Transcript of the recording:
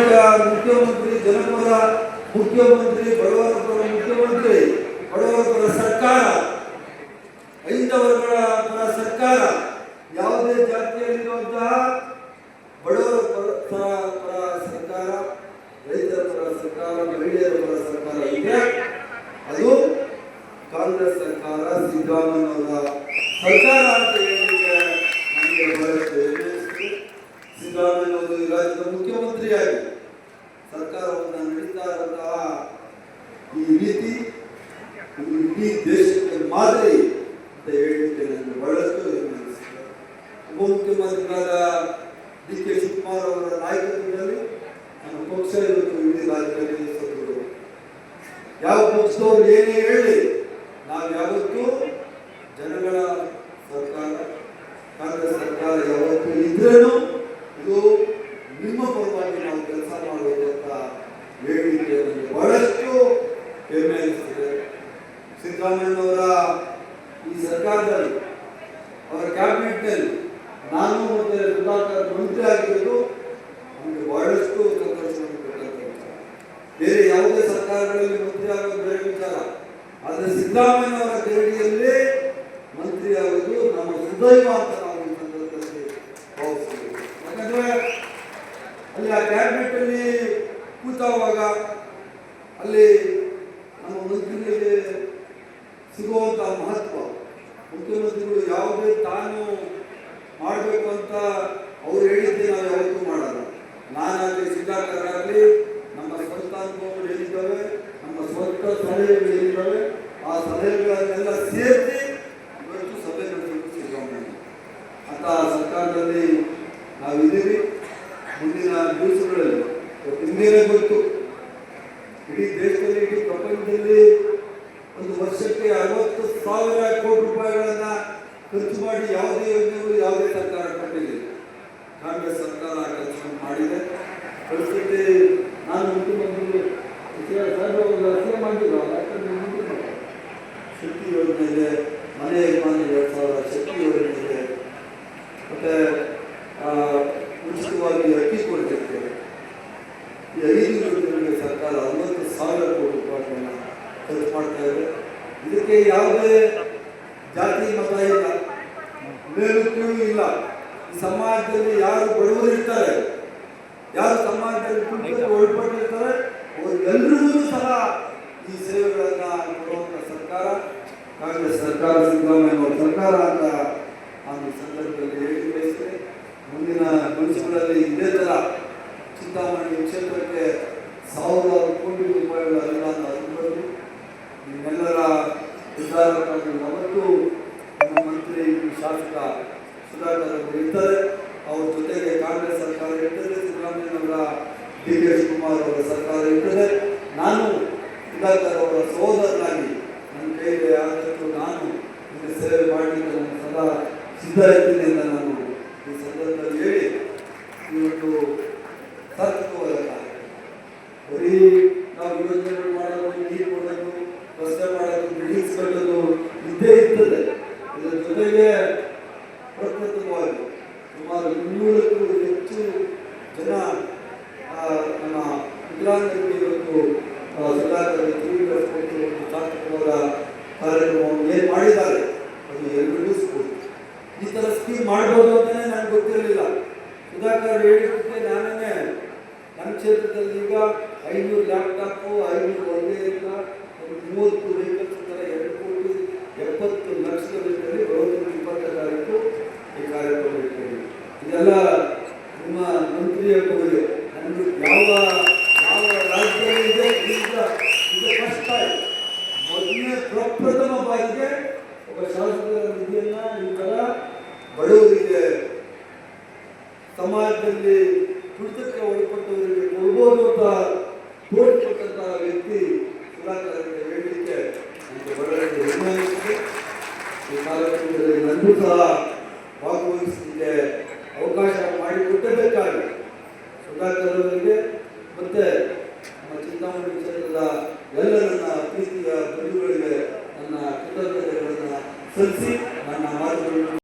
ಪ್ರಾಮಾಣಿಕ ಮುಖ್ಯಮಂತ್ರಿ ಜನಪದ ಮುಖ್ಯಮಂತ್ರಿ ಬಡವರ ಮುಖ್ಯಮಂತ್ರಿ ಬಡವರ ಸರ್ಕಾರ ಐದವರುಗಳ ಪರ ಸರ್ಕಾರ ಯಾವುದೇ ಜಾತಿಯಲ್ಲಿರುವಂತಹ ಬಡವರ ಪರ ಪರ- ಪರ ಸರ್ಕಾರ ರೈತರ ಪರ ಸರ್ಕಾರ ಮಹಿಳೆಯರ ಪರ ಸರ್ಕಾರ ಇದೆ ಅದು ಕಾಂಗ್ರೆಸ್ ಸರ್ಕಾರ ಸಿದ್ದರಾಮಯ್ಯನವರ ಸರ್ಕಾರ ಅಂತ ಹೇಳಲಿಕ್ಕೆ ನನಗೆ ಬಹಳಷ್ಟು ಹೆಮ್ಮೆ ಅನಿಸುತ್ತೆ. ಸಿದ್ದರಾಮಯ್ಯನವರು ಈ ರಾಜ್ಯದ ಮುಖ್ಯಮಂತ್ರಿಯಾಗಿ ಸರ್ಕಾರವನ್ನು ನಡೆಸ್ತಾ ಇರುವಂತಹ ಈ ರೀತಿ ಇದು ಇಡೀ ದೇಶಕ್ಕೆ ಮಾದರಿ ಅಂತ ಹೇಳಲಿಕ್ಕೆ ನನಗೆ ಬಹಳಷ್ಟು. ಉಪಮುಖ್ಯಮಂತ್ರಿಗಳಾದ ಡಿ ಕೆ ಶಿವಕುಮಾರ್ ಅವರ ನಾಯಕತ್ವದಲ್ಲಿ ನಮ್ಮ ಪಕ್ಷ ಇವತ್ತು ಇಡೀ ರಾಜ್ಯದಲ್ಲಿ ಸದೃಢ ಯಾವ ಪಕ್ಷದವ್ರು ಏನೇ ಹೇಳಿ, ನಾವು ಯಾವತ್ತೂ ಜನಗಳ ಸರ್ಕಾರ, ಕಾಂಗ್ರೆಸ್ ಸರ್ಕಾರ ಯಾವತ್ತೂ ಇದ್ರೇನು ಇದು ನಿಮ್ಮ ಪರವಾಗಿ ನಾವು ಕೆಲಸ ಮಾಡಬೇಕು ಅಂತ ಹೇಳಲಿಕ್ಕೆ ನನಗೆ ಬಹಳಷ್ಟು ಹೆಮ್ಮೆ ಅನಿಸ್ತದೆ ಸಿದ್ದರಾಮಯ್ಯನವರ ಈ ಸರ್ಕಾರದಲ್ಲಿ, ಅವರ ಕ್ಯಾಬಿನೆಟ್ನಲ್ಲಿ ನಾನು ಮತ್ತೆ ಸುಧಾಕರ್ ಮಂತ್ರಿ ಆಗಿರೋದು ನಮಗೆ ಬಹಳಷ್ಟು ಸಂತೋಷವನ್ನು ಬೇರೆ ಯಾವುದೇ ಸರ್ಕಾರಗಳಲ್ಲಿ ಮಂತ್ರಿ ಆಗೋದು ಬೇರೆ ವಿಚಾರ. ಆದರೆ ಸಿದ್ದರಾಮಯ್ಯನವರ ಕೈಡಿಯಲ್ಲಿ ಮಂತ್ರಿ ಆಗೋದು ನಮ್ಮ ಹೃದಯ ಅಂತ ನಾವು ಯಾಕಂದ್ರೆ ಅಲ್ಲಿ ಆ ಕೂತಾವಾಗ ಅಲ್ಲಿ ನಮ್ಮ ಮಂತ್ರಿಗಳಿಗೆ ಸಿಗುವಂತ ಮಹತ್ವ. ಮುಖ್ಯಮಂತ್ರಿಗಳು ಯಾವುದೇ ತಾನು ಮಾಡಬೇಕು ಅಂತ ಅವ್ರು ಹೇಳಿದ್ದೆ ನಾವು ಯಾವತ್ತೂ ಮಾಡಲ್ಲ. ನಾನಾಗಲಿ ಸಿದ್ಧಾರ್ಥರಾಗಲಿ ನಮ್ಮ ಸ್ವಂತ ಏನಿದ್ದಾವೆ ನಮ್ಮ ಸ್ವಂತ ಸಲಹೆಗಳು ಹೇಳಿದ್ದಾವೆ. ಆ ಸಲಹೆಗಳನ್ನೆಲ್ಲ ಸೇರಿಸಿ ಇವತ್ತು ಸಭೆ ನಡೆಸಬೇಕು ಸಿದ್ದರಾಮಯ್ಯ ಅಂತ ಸರ್ಕಾರದಲ್ಲಿ ನಾವಿದ್ದೀವಿ. ಮುಂದಿನ ದಿವಸಗಳಲ್ಲಿ ಇನ್ನೇನೇ ಗೊತ್ತು. ಇಡೀ ದೇಶದಲ್ಲಿ, ಇಡೀ ಪ್ರಪಂಚದಲ್ಲಿ ಒಂದು ವರ್ಷಕ್ಕೆ ಅರವತ್ತು ಸಾವಿರ ಕೋಟಿ ರೂಪಾಯಿಗಳನ್ನ ಖರ್ಚು ಮಾಡಿ ಯಾವುದೇ ಯೋಜನೆಗಳು, ಯಾವುದೇ ಸರ್ಕಾರ ಕೊಟ್ಟಿದೆ ಕಾಂಗ್ರೆಸ್ ಸರ್ಕಾರ ಕೆಲಸವನ್ನು ಮಾಡಿದೆ. ಪರಿಸ್ಥಿತಿ ನಾನು ಮುಖ್ಯಮಂತ್ರಿ ಸಿಎಂ ಮಾಡಿದ್ರು. ಶಕ್ತಿ ಯೋಜನೆ ಇದೆ ಮನೆ ಯಜಮಾನ ಎರಡು ಸಾವಿರ, ಶಕ್ತಿ ಯೋಜನೆ ಇದೆ ಮತ್ತೆ ಉಚಿತವಾಗಿ ಅಕ್ಕಿ ಕೊಡ್ತಿರ್ತೇವೆ ಈ ಐದು ಯೋಜನೆಗಳಿಗೆ ಸರ್ಕಾರ ಅರವತ್ತು ಸಾವಿರ ಕೋಟಿ ಖರ್ಚು ಮಾಡ್ತಾ ಇದ್ದಾರೆ. ಇದಕ್ಕೆ ಯಾವುದೇ ಜಾತಿ ಮತ ಇಲ್ಲ. ಮೇಲುಕೀಳು ಇಲ್ಲ. ಈ ಸಮಾಜದಲ್ಲಿ ಯಾರು ಬಡವರು ಇರ್ತಾರೆ, ಯಾರು ಸಮಾಜದಲ್ಲಿ ಒಳಪಟ್ಟಿರ್ತಾರೆ ಅವರಿಗೆಲ್ಲರಿಗೂ ಸಹ ಈ ಸೇವೆಗಳನ್ನು ಕೊಡುವಂತ ಸರ್ಕಾರ, ಕಾಂಗ್ರೆಸ್ ಸರ್ಕಾರ, ಸಿದ್ದರಾಮಯ್ಯ ಸರ್ಕಾರ ಅಂತ ಒಂದು ಸಂದರ್ಭದಲ್ಲಿ ಹೇಳಿ ಬಯಸ್ತೇನೆ. ಮುಂದಿನ ಮನುಷ್ಯರಲ್ಲಿ ಇದೇ ಥರ ಚಿಂತಾಮಣಿ ಕ್ಷೇತ್ರಕ್ಕೆ ಸಾವಿರಾರು ಕೋಟಿ ನಿರ್ಧಾರಕ್ಕಾಗಿ ಮತ್ತು ನಮ್ಮ ಮಂತ್ರಿ ಶಾಸಕ ಸುಧಾಕರ್ ಅವರು ಇರ್ತಾರೆ. ಅವ್ರ ಜೊತೆಗೆ ಕಾಂಗ್ರೆಸ್ ಸರ್ಕಾರ ಇರ್ತದೆ. ಸಿದ್ದರಾಮಯ್ಯನವರ ಡಿ ಕೆ ಶಿವಕುಮಾರ್ ಅವರ ಸರ್ಕಾರ ಇರ್ತದೆ. ನಾನು ಸುಧಾಕರ್ ಅವರ ಸಹೋದರನಾಗಿ ನನ್ನ ಕೈಗೆ ಆದಷ್ಟು ನಾನು ನಿಮಗೆ ಸೇವೆ ಮಾಡಲಿಕ್ಕೆ ನಾನು ಸದಾ ಸಿದ್ಧ ಇರ್ತೀನಿ ಅಂತ ನಾನು ಈ ಸಂದರ್ಭದಲ್ಲಿ ಹೇಳಿ ಇವತ್ತು ಸಾರ್ಥಕವಾಗಲ್ಲ ಬರೀ ನಾವು ಯೋಜನೆಗಳು ಮಾಡೋದು ನೀರು ಕೊಡೋದು ರಸ್ತೆ ಮಾಡೋದು ಬಿಲ್ಡಿಂಗ್ಸ್ ಕಟ್ಟೋದು ಇದ್ದೇ ಇರ್ತದೆ. ಇದರ ಜೊತೆಗೆ ಪ್ರಕೃತವಾಗಿ ಸುಮಾರು ಇನ್ನೂರಕ್ಕೂ ಹೆಚ್ಚು ಜನ ನಮ್ಮ ವಿಕಲಾಂಗರಿಗೆ ಇವತ್ತು ಸುಧಾಕರ್ ತೀವ್ರಪಟ್ಟು ಒಂದು ಸಾರ್ಥಕವಾದ ಕಾರ್ಯಕ್ರಮವನ್ನು ಏನು ಮಾಡಿದ್ದಾರೆ, ಅದು ಸ್ಫೂರ್ತಿ. ಈ ಥರ ಸ್ಕೀಮ್ ಮಾಡ್ಬೋದು ಅಂತಲೇ ನನಗೆ ಗೊತ್ತಿರಲಿಲ್ಲ. ಸುಧಾಕರ್ ಹೇಳಿದಂತೆ ನಾನೇ ನಮ್ಮ ಕ್ಷೇತ್ರದಲ್ಲಿ ಈಗ ಐನೂರು ಲ್ಯಾಪ್ಟಾಪು, ಐನೂರು ಒಂದೇ ಇಲ್ಲ ಒಂದು ಮೂವತ್ತು ವೆಹಿಕಲ್ಸ್ ಎಪ್ಪತ್ತು ಲಕ್ಷದ ಇಪ್ಪತ್ತ ತಾರೀಕು ಈ ಕಾರ್ಯಕ್ರಮ ಇಟ್ಕೊಂಡಿದ್ದೀವಿ ಇದೆಲ್ಲ ನಿಮ್ಮ ಮಂತ್ರಿಯ ಕೊಡುಗೆ. ನಮಗೆ ಯಾವ ಯಾವ ರಾಜ್ಯದಲ್ಲಿ ಇದೆ, ಈಗ ಇದು ಫಸ್ಟ್ ಟೈಮ್ ಮೊದಲನೇ ಪ್ರಪ್ರಥಮ ಬಾರಿಗೆ ಒಬ್ಬ ಶಾಸಕರ ನಿಧಿಯನ್ನ ಈ ಥರ ಬಡವರಿಗೆ ಸಮಾಜದಲ್ಲಿ ತುಳಿತಕ್ಕೆ ಒಳಪಟ್ಟವರಿಗೆ ಕೊಡ್ಬೋದು ಅಂತ ತೋರಿಕೊಟ್ಟಂತಹ ವ್ಯಕ್ತಿ ಸುಧಾಕರ್ ಅವರಿಗೆ ಹೇಳಲಿಕ್ಕೆ ಬಹಳ ಹೆಮ್ಮೆ. ಎಲ್ಲರೂ ಸಹ ಭಾಗವಹಿಸಲಿಕ್ಕೆ ಅವಕಾಶ ಮಾಡಿಕೊಟ್ಟಬೇಕಾಗಿದೆ. ಸುಧಾಕರ್ ಅವರಿಗೆ ಮತ್ತೆ ನಮ್ಮ ಚಿಂತಾಮಣಿ